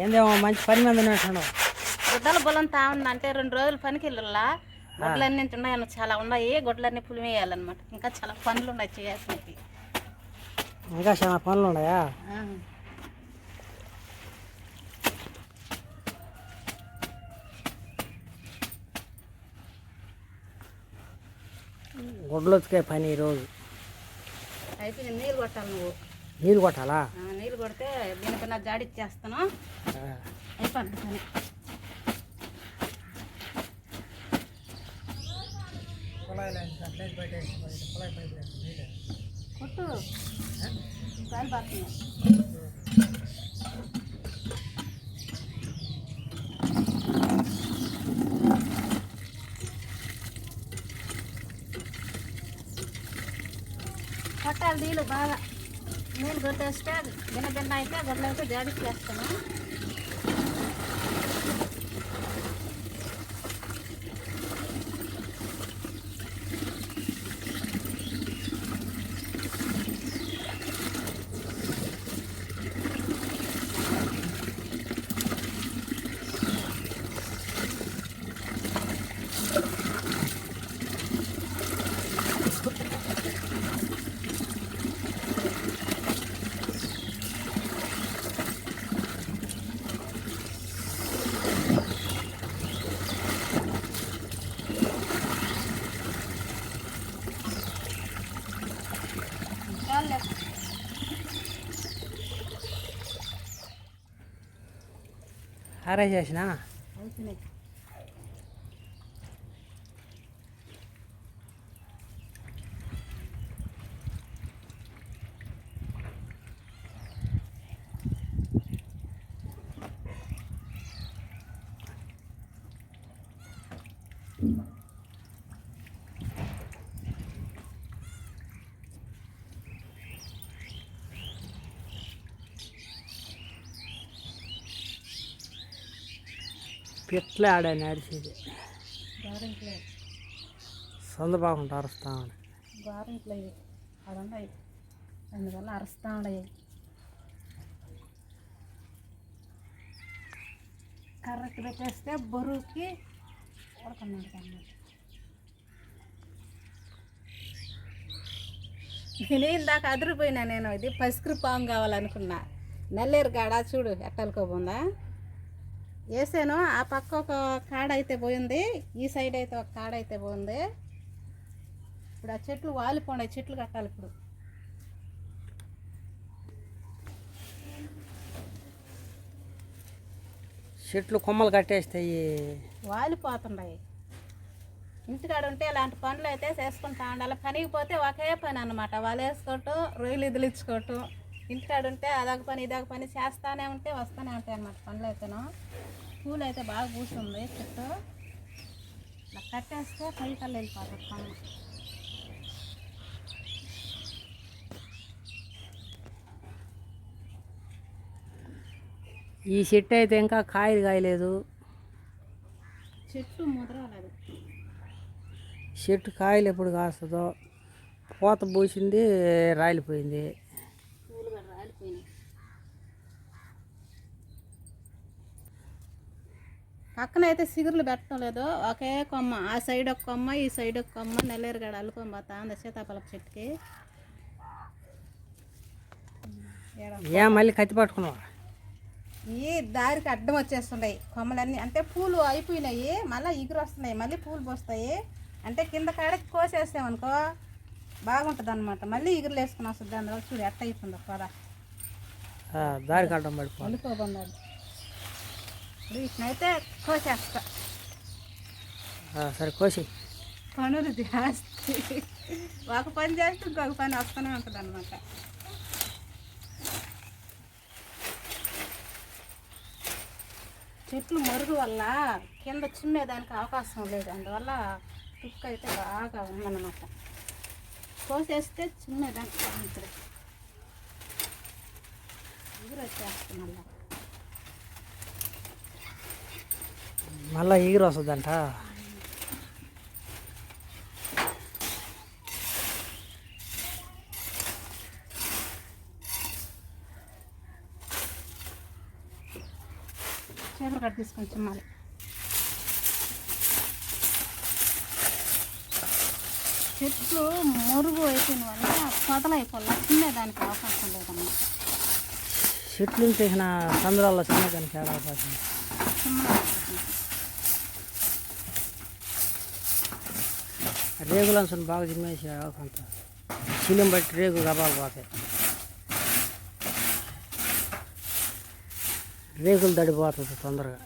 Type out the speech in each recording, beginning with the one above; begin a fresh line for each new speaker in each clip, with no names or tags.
ఏందేమో మంచి పని మీద ఉన్నట్టున్నావు
గుడ్డల బలం తా ఉంది అంటే రెండు రోజులు పనికి వెళ్ళాలా? గుడ్లన్నీ ఉన్నాయన్న చాలా ఉన్నాయి. గుడ్లన్నీ పులిమేయాలన్నమాట ఇంకా చాలా పనులు ఉన్నాయి చేయాల్సినవి.
ఇంకా చాలా పనులు ఉన్నాయా గుడ్లు ఉతికే పని ఈరోజు.
అయితే నీళ్ళు కొట్టాలి నువ్వు.
నీళ్ళు కొట్టాలా?
నీళ్ళు కొడితే దీనికన్నా జాడిచ్చేస్తాను
ఆ,
అయిపోద్ది పని. కొట్టు. కొట్టాలి నీళ్ళు బాగా. నీళ్ళు కొట్టేస్తే బిన్న బిన్న అయితే గొడ్డలైతే అయితే జాడిచ్చేస్తాను
అరే చేసినా
అవుతున్నాయి
పిట్లే ఆడే నడిచేది.
గారెంట్లో
సొంత బాగుంటా అరుస్తా
గారెంట్లో ఇవి అందువల్ల అరుస్తా ఉండే. కర్రకి పెట్టేస్తే బరువుకి ఉడకన్నాడు అన్నమాట నేను ఇందాక అదిరిపోయినా నేను ఇది పసికరి పాము కావాలనుకున్నా. నల్లేరు కాడ చూడు ఎట్టలుకోబోందా వేసాను. ఆ పక్క ఒక కాడ అయితే పోయింది. ఈ సైడ్ అయితే ఒక కాడ అయితే పోయింది. ఇప్పుడు ఆ చెట్లు వాలిపోండి చెట్లు కట్టాలి ఇప్పుడు.
చెట్లు కొమ్మలు కట్టేస్తాయి.
వాలిపోతున్నాయి. ఇంటికాడ ఉంటే ఇలాంటి పనులు అయితే చేసుకుంటా ఉండాలి. పనికి పోతే ఒకే పని అనమాట వాళ్ళు వేసుకోవటం రొయ్యలు ఇదిలించుకోవటం. ఇంటికాడ ఉంటే అదొక పని ఇదొక పని చేస్తానే ఉంటే వస్తూనే ఉంటాయి అన్నమాట పనులు అయితేను పూలు అయితే బాగా కూర్చుంది చెట్టు. ఇలా కట్టేస్తే పైకల్లు వెళ్ళిపోతుంది పనులు
ఈ చెట్టు అయితే ఇంకా కాయలు కాయలేదు.
చెట్టు ముదరలేదు.
చెట్టు కాయలు ఎప్పుడు కాస్తుందో పూత పూసింది రాలిపోయింది
పూలు కూడా రాలిపోయినాయి పక్కన అయితే సిగురులు పెట్టడం లేదు. ఒకే కొమ్మ ఆ సైడ్ ఒక కొమ్మ ఈ సైడ్ ఒక కొమ్మ నెల్లేరుగాడ అల్లుకొని పోతా ఉంది సీతాఫలపు చెట్టుకి.
ఏం మళ్ళీ కత్తి పట్టుకున్నావా?
ఈ దారికి అడ్డం వచ్చేస్తున్నాయి కొమ్మలన్నీ. అంటే పూలు అయిపోయినాయి మళ్ళీ ఎగురు వస్తున్నాయి మళ్ళీ పూలు పోస్తాయి. అంటే కింద కాడకి కోసేసామనుకో బాగుంటుంది అనమాట మళ్ళీ ఎగురులు వేసుకుని వస్తుంది అందువల్ల చూడు ఎట్ట అయిపోయిందో పద.
ఆ, దారి కట్టడం పడిపోవాలి
వండుకోబన్నాడు ఇప్పుడు వీటినైతే కోసేస్తా
సరే కోసి
పనులు జాస్తి ఒక పని చేస్తే ఇంకొక పని వస్తూనే ఉంటుంది అనమాట చెట్లు మరుగు వల్ల కింద చిమ్మేదానికి అవకాశం లేదు అందువల్ల తుక్కు అయితే బాగా ఉందన్నమాట కోసేస్తే చిమ్మేదానికి బాగుంటుంది ఎగురు వచ్చేస్తుంది మళ్ళీ
ఎగిరి వస్తుందంట.
కట్ట తీసుకొని చిమ్మాలి చెట్లు మురుగు అయిపోయిన వల్ల పొదలైపోవాలి తినేదానికి అవకాశం లేదన్నమాట
చెట్లు చేసిన సందురాల్లో చిన్న కానీ రేగులు అంశం బాగా తినేసి కొంత శిలం బట్టి రేగు గబాలు పోతాయి. రేగులు దడిపోతుంది తొందరగా.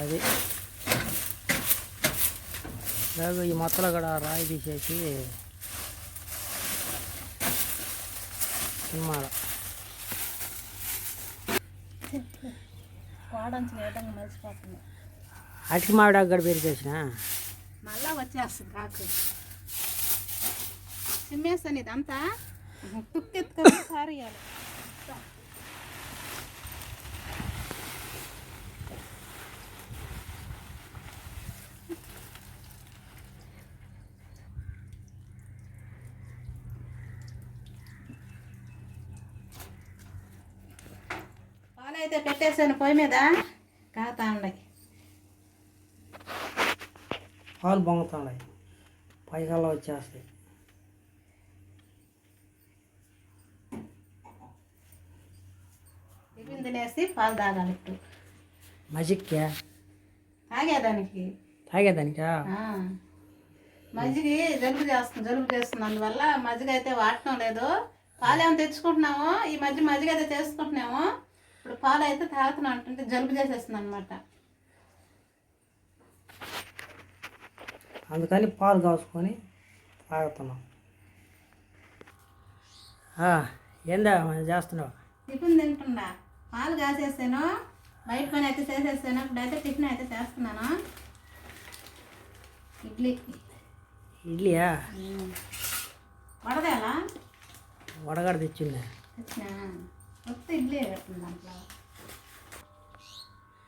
అది. రేగు ఈ మొత్తలో కూడా రాయి తీసేసి సినిమాల
వాడంచిన మర్చిపోతుంది
అటికి మామిడి అగ్గడ పెరిగేసిన
మళ్ళా వచ్చేస్తుంది కాకు చిమ్మేస్తాను ఇదంతా తుక్కెత్తుకొని సారియాలి పాలైతే పెట్టేసాను పొయ్యి మీద కాతా ఉండయి
పాలు పొంగుతున్నాయి పైకల్లా వచ్చేస్తాయి.
టిఫిన్ తినేసి పాలు తాగాలి ఇప్పుడు.
మజిక్కే
తాగేదానికి?
తాగేదానికా?
ఆ. మజ్జిగ జలుబు చేస్తుంది జలుబు చేస్తుంది. అందువల్ల మజ్జిగ అయితే వాడటం లేదు. పాలు ఏమైనా తెచ్చుకుంటున్నాము ఈ మధ్య మజ్జిగ అయితే చేసుకుంటున్నాము ఇప్పుడు పాలు అయితే తాగుతున్నాం అంటే జలుబు చేసేస్తుంది అనమాట
అందుకని పాలు కాసుకొని తాగుతున్నాం. ఏందా మరి చేస్తున్నావు?
టిఫిన్ తింటుండా పాలు కాసేసాను. బయట పని అయితే చేసేసాను. ఇప్పుడైతే టిఫిన్ అయితే చేస్తున్నాను. ఇడ్లీ.
ఇడ్లీయా?
వడదేలా
వడగడ తెచ్చిందా?
కొత్త ఇడ్లీ దాంట్లో.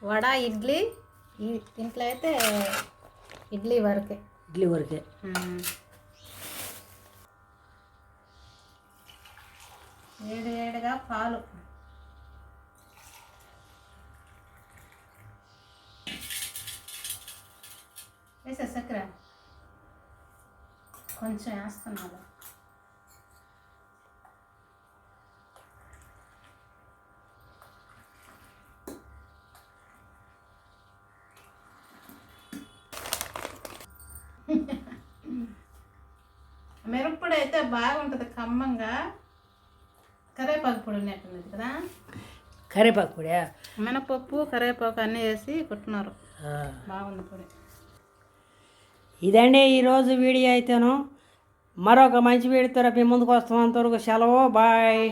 వడ ఇడ్లీ ఈ దీంట్లో అయితే ఇడ్లీ వరకే.
ఇడ్లీ వరకే.
వేడి వేడిగా పాలు. వేసే చక్కెర. కొంచెం వేస్తున్నాను. మిరప్పొడి అయితే బాగుంటుంది ఖమ్మంగా కరివేపాకు పొడి ఉన్నట్టున్నది కదా?
కరివేపాకు పొడి
మినపప్పు కరివేపాకు అన్నీ వేసి కొట్టున్నారు బాగుంది పొడి.
ఇదండి ఈరోజు వీడియో అయితేను. మరొక మంచి వీడియోతో రేపు ముందుకు వస్తాం. అంతవరకు సెలవు. బాయ్.